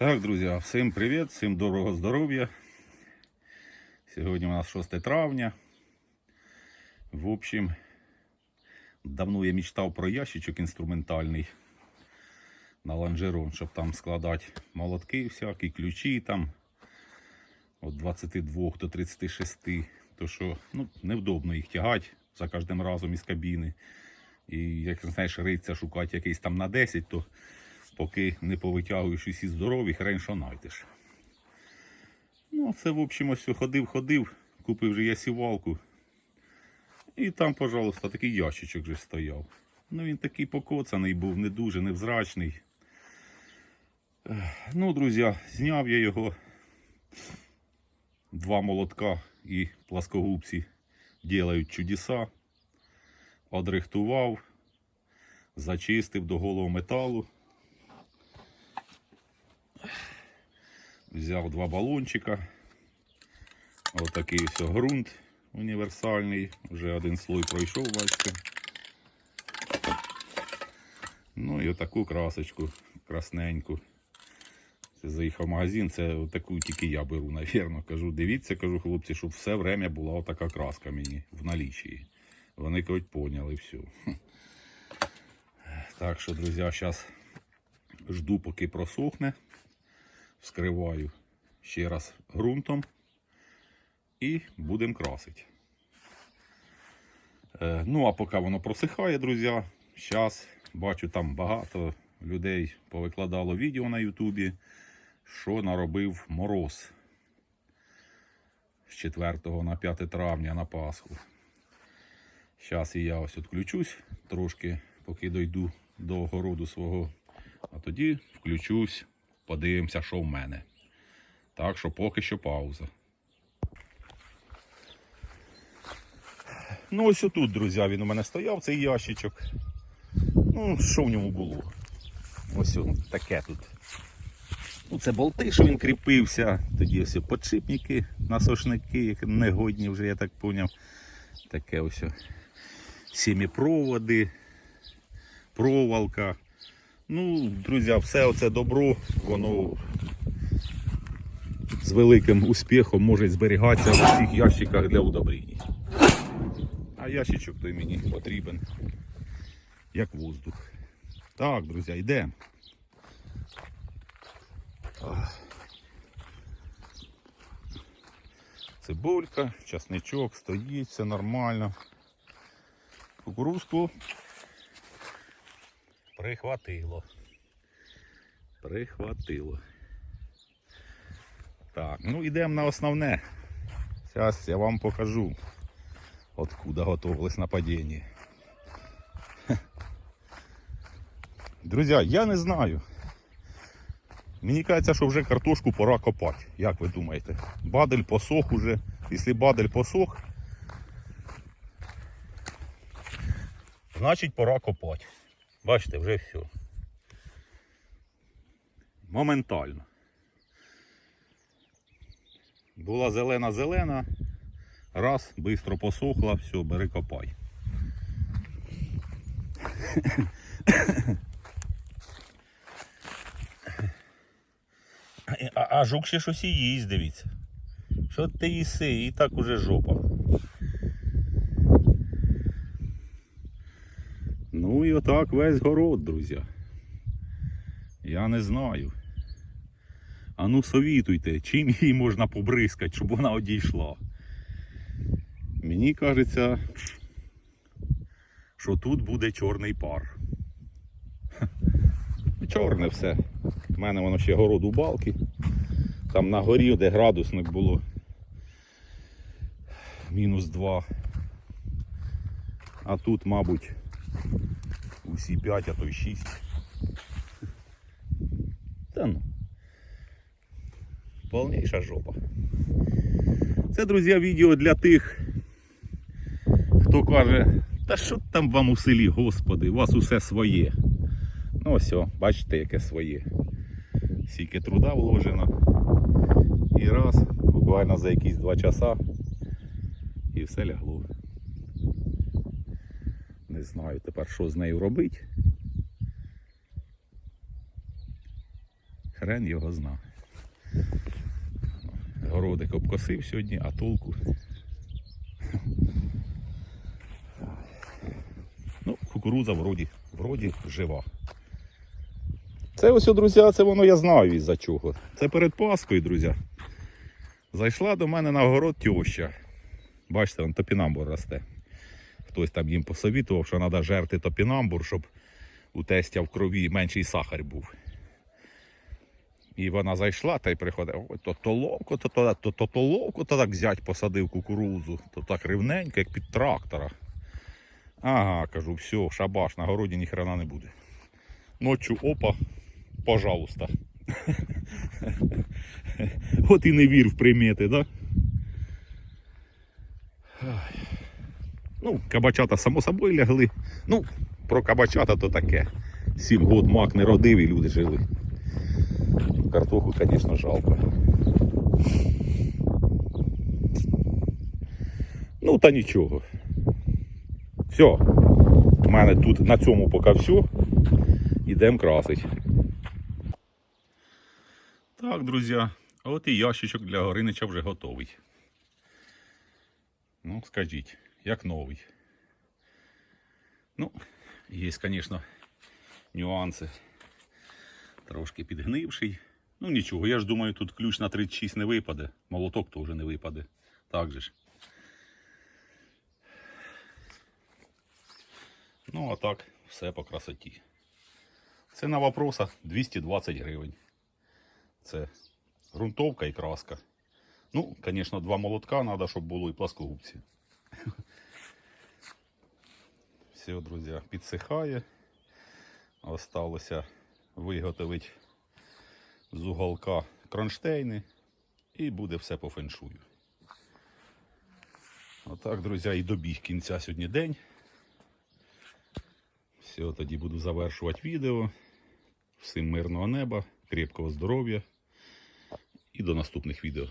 Так, друзі, всім привіт, всім доброго здоров'я. Сьогодні у нас 6 травня. В общем, давно я мечтав про ящичок інструментальний на лонжерон, щоб там складати молотки всякі, ключі там від 22 до 36. То що ну, невдобно їх тягати за кожним разом із кабіни. І як знаєш, риться шукати якийсь там на 10, то поки не повитягуєш усі хрен що знайдеш. Ну, це, в общем, ось ходив, ходив, купив же я сівалку. І там, пожалуйста, такий ящичок же стояв. Ну, він такий покоцаний був, не дуже невзрачний. Ну, друзі, зняв я його. Два молотка і пласкогубці ділають чудеса. Одрихтував, зачистив до голого металу. Взяв два балончика. Отакий все ґрунт універсальний. Вже один слой пройшов, бачите. Ну і отаку красочку красненьку. Це заїхав в магазин, це таку тільки я беру, навірно. Кажу, дивіться, кажу, хлопці, щоб все время була отака краска мені в налічії. Вони кажуть, поняли все. Так що, друзі, зараз жду, поки просохне. Вскриваю ще раз ґрунтом і будемо красити. Е, ну, а поки воно просихає, друзі, зараз бачу там багато людей повикладало відео на Ютубі, що наробив мороз з 4 на 5 травня на Пасху. Зараз я ось відключусь трошки, поки дойду до огороду свого, а тоді включусь, подивимося, що в мене. Так що поки що пауза. Ну, ось отут, друзі, він у мене стояв, цей ящичок. Ну, що в ньому було? Ось таке тут. Ну, це болти, що він кріпився. Тоді ось подшипники, насошники, негодні вже, я так поняв. Таке ось. Сіміпроводи, проволока. Ну, друзі, все оце добро, воно з великим успіхом може зберігатися в цих ящиках для удобрень. А ящичок той мені потрібен як воздух. Так, друзі, йдемо. Цибулька, часничок стоїть, все нормально. Кукурузку прихватило. Прихватило. Так, ну йдемо на основне. Зараз я вам покажу, откуда готовилось нападіння. Друзі, я не знаю. Мені кажеться, що вже картошку пора копати. Як ви думаєте? Бадель посох уже. Якщо бадель посох, значить пора копати. Бачите, вже все. Моментально. Була зелена-зелена, раз, швидко посохла, все, бери копай. А, а жук ще щось і їсть, дивіться. Що ти їси? І так уже жопа. Ну і отак весь город, друзі. Я не знаю. А ну совітуйте, чим її можна побризкати, щоб вона одійшла. Мені кажеться, що тут буде чорний пар. Чорне все. У мене воно ще город у балки. Там на горі, де градусник було мінус 2. А тут, мабуть, усі 5, а то й 6. Та ну. Повніша жопа. Це, друзі, відео для тих, хто каже, та що там вам у селі, господи, у вас усе своє. Ну ось, бачите, яке своє. Скільки труда вложено. І раз, буквально за якісь два часа і все лягло. Не знаю тепер, що з нею робити. Хрен його зна. Городик обкосив сьогодні, а толку. Ну, кукуруза вроді, вроді жива. Це ось, друзі, це воно я знаю із-за чого. Це перед Паскою, друзі. Зайшла до мене на город тьоща. Бачите, он топінамбур росте. Хтось там їм посовітував, що треба жерти топінамбур, щоб у тестя в крові менший сахар був. І вона зайшла та й приходить, ой, то то ловко, то то, то, то, то ловко, то так зять посадив кукурузу, то так рівненько, як під трактора. Ага, кажу, все, шабаш, на городі ні хрена не буде. Ночу, опа, пожалуйста. От і не вір в примети, да? Ну, кабачата само собою лягли. Ну, про кабачата то таке. Сім год мак не родив і люди жили. Картоху, звісно, жалко. Ну, та нічого. Все. У мене тут на цьому поки все. Ідемо красить. Так, друзі, от і ящичок для Горинича вже готовий. Ну, скажіть, як новий. Ну, є, звісно, нюанси. Трошки підгнивший. Ну нічого, я ж думаю, тут ключ на 36 не випаде. Молоток теж не випаде. Так же ж. Ну, а так, все по красоті. Ціна вопроса 220 гривень. Це ґрунтовка і краска. Ну, звісно, два молотка треба, щоб було і пласкогубці. Все, друзі, підсихає. Осталося виготовити з уголка кронштейни і буде все по феншую. Отак, друзі, і добіг кінця сьогодні день. Все, тоді буду завершувати відео. Всім мирного неба, крепкого здоров'я і до наступних відео.